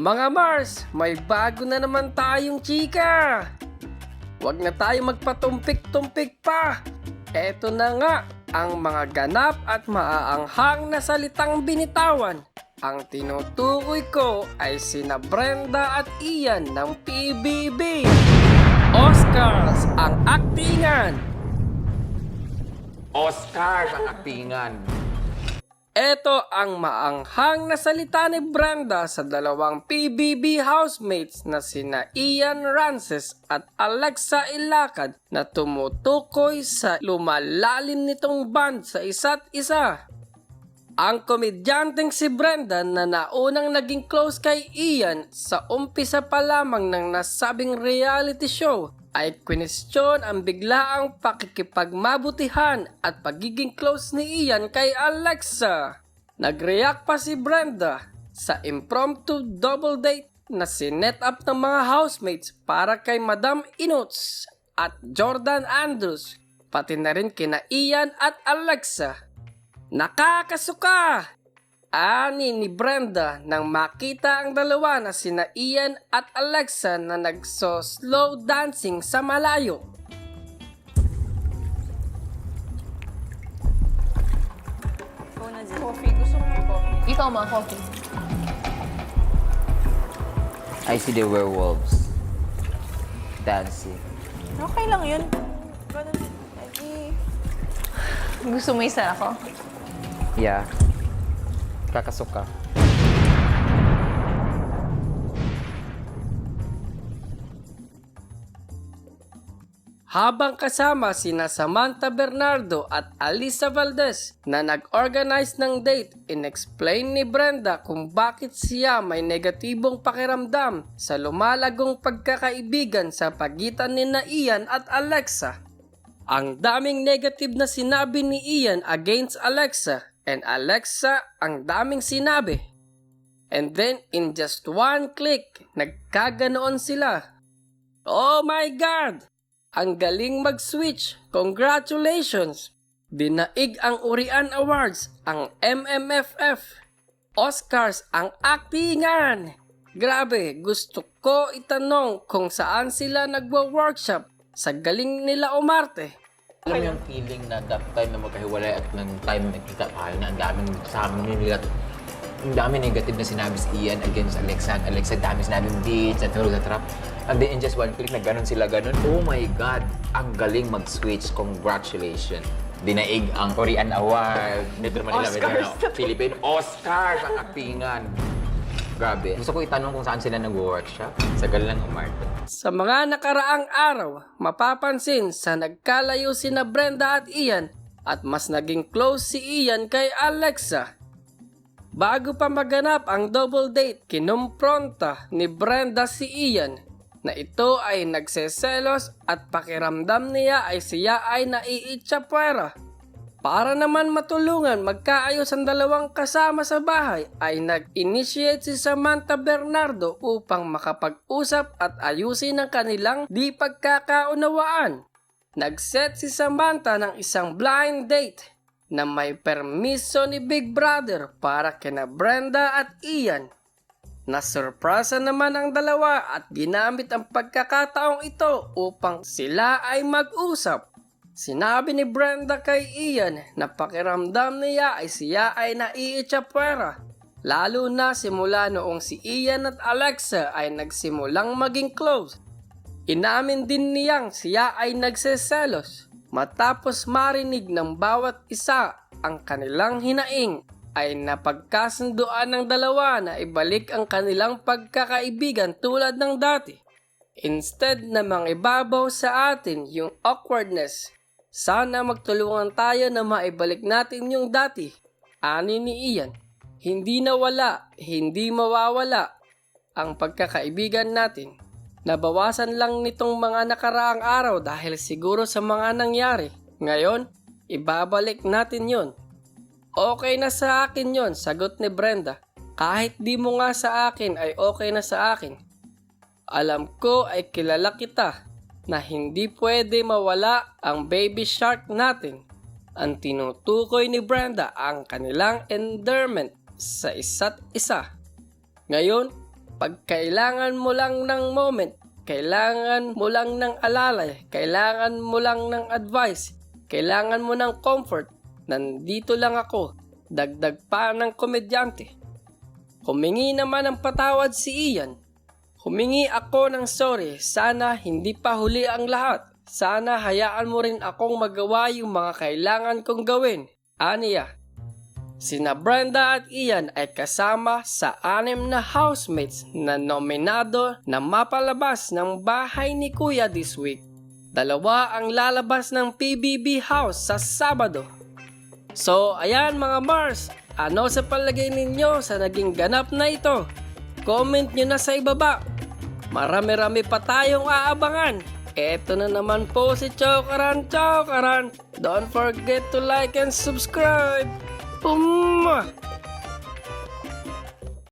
Mga Mars, may bago na naman tayong chika! Huwag na tayo magpatumpik-tumpik pa! Eto na nga ang mga ganap at maaanghang na salitang binitawan. Ang tinutukoy ko ay sina Brenda at Ian ng PBB. Oscars ang aktingan. Oscar ang aktingan. Ito ang maanghang na salita ni Brenda sa dalawang PBB housemates na sina Ian Rances at Alexa Ilacad na tumutukoy sa lumalalim nitong band sa isa't isa. Ang komedyanteng si Brenda na naunang naging close kay Ian sa umpisa pa lamang ng nasabing reality show ay kwinestyon ang biglaang pakikipagmabutihan at pagiging close ni Ian kay Alexa. Nag-react pa si Brenda sa impromptu double date na sinet up ng mga housemates para kay Madam Inuts at Jordan Andrews, pati na rin kina Ian at Alexa. Nakakasuka! Ani ni Brenda nang makita ang dalawa na sina Ian at Alexa na nagso-slow dancing sa malayo. Coffee. Gusto mo may coffee? Ikaw ma, coffee. I see the werewolves dancing. Okay lang yun. Ganun. Gusto mo isa ako? Yeah. Kakasuka. Habang kasama sina Samantha Bernardo at Alisa Valdez na nag-organize ng date, inexplain ni Brenda kung bakit siya may negatibong pakiramdam sa lumalagong pagkakaibigan sa pagitan ni na Ian at Alexa. Ang daming negative na sinabi ni Ian against Alexa and Alexa ang daming sinabi. And then in just one click, nagkaganoon sila. Oh my God! Ang galing mag-switch. Congratulations! Dinaig ang Urian Awards, ang MMFF. Oscars ang aktingan. Grabe, gusto ko itanong kung saan sila nagwa-workshop sa galing nila umarte. Alam mo yung feeling na that time na magkahiwalay at ng time na nagkita tayo na ang daming sa amin nila ang dami negative na sinabi si Ian against Alexa. Alexa, dami sinabi bitch at hulog na trap. And then in just one click, na ganun sila ganun. Oh my God! Ang galing mag-switch. Congratulations! Dinaig ang Korean Award. Dito naman nila Oscars. medyo, Philippine Oscars ang aktingan. Grabe. Gusto ko itanong kung saan sila nag-workshop. Sa galang umarte. Sa mga nakaraang araw, mapapansin sa nagkalayo sina Brenda at Ian at mas naging close si Ian kay Alexa. Bago pa maganap ang double date, kinumpronta ni Brenda si Ian na ito ay nagseselos at pakiramdam niya ay siya ay naiitsapwera. Para naman matulungan magkaayos ang dalawang kasama sa bahay ay nag-initiate si Samantha Bernardo upang makapag-usap at ayusin ang kanilang di pagkakaunawaan. Nag-set si Samantha ng isang blind date na may permiso ni Big Brother para kina Brenda at Ian. Nasurpresa naman ang dalawa at ginamit ang pagkakataong ito upang sila ay mag-usap. Sinabi ni Brenda kay Ian na pakiramdam niya ay siya ay naiitsapwera. Lalo na simula noong si Ian at Alexa ay nagsimulang maging close. Inamin din niyang siya ay nagseselos. Matapos marinig ng bawat isa ang kanilang hinaing ay napagkasunduan ng dalawa na ibalik ang kanilang pagkakaibigan tulad ng dati. Instead na mangibabaw sa atin yung awkwardness, sana magtulungan tayo na maibalik natin yung dati. Ani ni Ian, hindi nawala, hindi mawawala ang pagkakaibigan natin. Nabawasan lang nitong mga nakaraang araw dahil siguro sa mga nangyari. Ngayon, ibabalik natin yon. Okay na sa akin yon, sagot ni Brenda. Kahit di mo nga sa akin ay okay na sa akin. Alam ko ay kilala kita na hindi pwede mawala ang baby shark natin. Ang tinutukoy ni Brenda ang kanilang endearment sa isa't isa. Ngayon, Pag kailangan mo lang ng moment, kailangan mo lang ng alalay, kailangan mo lang ng advice, kailangan mo ng comfort, nandito lang ako, dagdag pa ng komedyante. Humingi naman ng patawad si Ian. Humingi ako ng sorry, sana hindi pa huli ang lahat. Sana hayaan mo rin akong magawa yung mga kailangan kong gawin. Aniya. Sina Brenda at Ian ay kasama sa anim na housemates na nominado na mapalabas ng bahay ni Kuya this week. Dalawa ang lalabas ng PBB House sa Sabado. So, ayan mga Mars, ano sa palagay ninyo sa naging ganap na ito? Comment nyo na sa ibaba. Marami-rami pa tayong aabangan. Eto na naman po si Chokaran Chokaran. Don't forget to like and subscribe. Pumma!